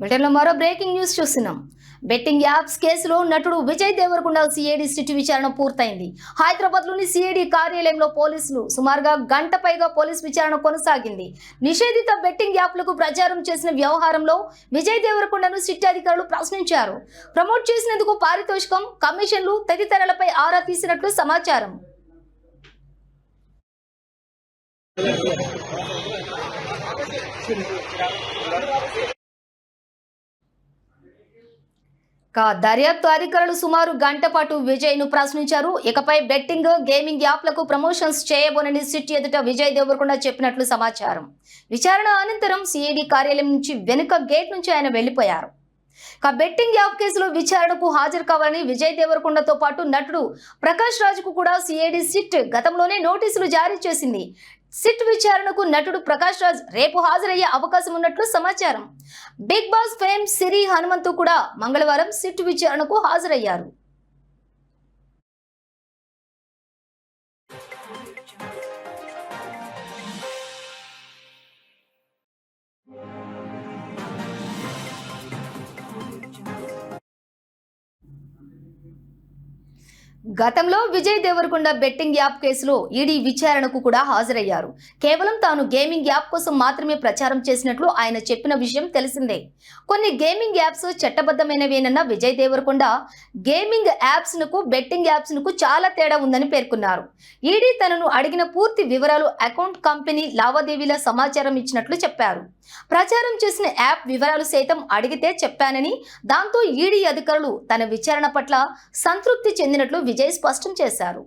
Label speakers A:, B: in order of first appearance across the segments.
A: బ్రిటన్లో మరో breaking news చూస్తున్నాం. బెట్టింగ్ యాప్స్ కేసులో నటుడు విజయ్ దేవరకొండ సిఐడి సిటీ విచారణ పూర్తయింది. హైదరాబాద్లోని సిఐడి కార్యాలయంలో పోలీసులు సుమారుగా గంట పైగా పోలీస్ విచారణ కొనసాగింది. నిషేధిత బెట్టింగ్ యాప్లకు ప్రచారం చేసిన వ్యవహారంలో విజయ్ దేవరకొండను సిటీ అధికారులు ప్రశ్నించారు. ప్రమోట్ చేసినందుకు పారితోషికం కమిషన్లు తదితరాలపై ఆరా తీసినట్లు సమాచారం. దర్యాప్తు అధికారులు సుమారు గంట పాటు విజయ్ను ప్రశ్నించారు. ఇకపై బెట్టింగ్ గేమింగ్ యాప్లకు ప్రమోషన్స్ చేయబోనని సిట్ ఎదుట విజయ్ దేవరకొండ చెప్పినట్లు సమాచారం. విచారణ అనంతరం సిఐడి కార్యాలయం నుంచి వెనుక గేట్ నుంచి ఆయన వెళ్ళిపోయారు ఇక బెట్టింగ్ యాప్ కేసులో విచారణకు హాజరు కావాలని విజయ్ దేవరకొండతో పాటు నటుడు ప్రకాష్ రాజుకు కూడా సిఐడి సిట్ గతంలోనే నోటీసులు జారీ చేసింది. సిట్ విచారణకు నటుడు ప్రకాష్ రాజ్ రేపు హాజరయ్యే అవకాశం ఉన్నట్లు సమాచారం. Big boss fame Siri Hanumanthu కూడా మంగళవారం సిట్ విచారణకు హాజరయ్యారు. గతంలో విజయ్ దేవరకొండ బెట్టింగ్ యాప్ కేసులో ఈడీ విచారణకు కూడా హాజరయ్యారు. కేవలం తాను గేమింగ్ యాప్ కోసం మాత్రమే ప్రచారం చేసినట్లు ఆయన చెప్పిన విషయం తెలిసిందే. కొన్ని gaming apps చట్టబద్ధమైనవేనన్న Vijay Devarakonda gaming apps betting apps చాలా తేడా ఉందని పేర్కొన్నారు. ఈడీ తనను అడిగిన పూర్తి వివరాలు అకౌంట్ కంపెనీ లావాదేవీల సమాచారం ఇచ్చినట్లు చెప్పారు. ప్రచారం చేసిన యాప్ వివరాలు సైతం అడిగితే చెప్పానని దాంతో ఈడీ అధికారులు తన విచారణ పట్ల సంతృప్తి చెందినట్లు విజయ్ స్పష్టం చేశారు.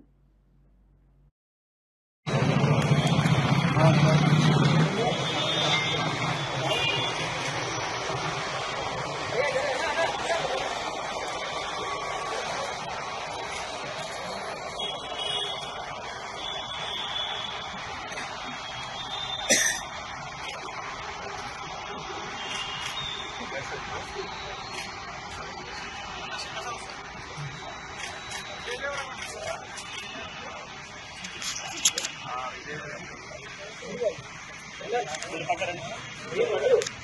A: Thank you.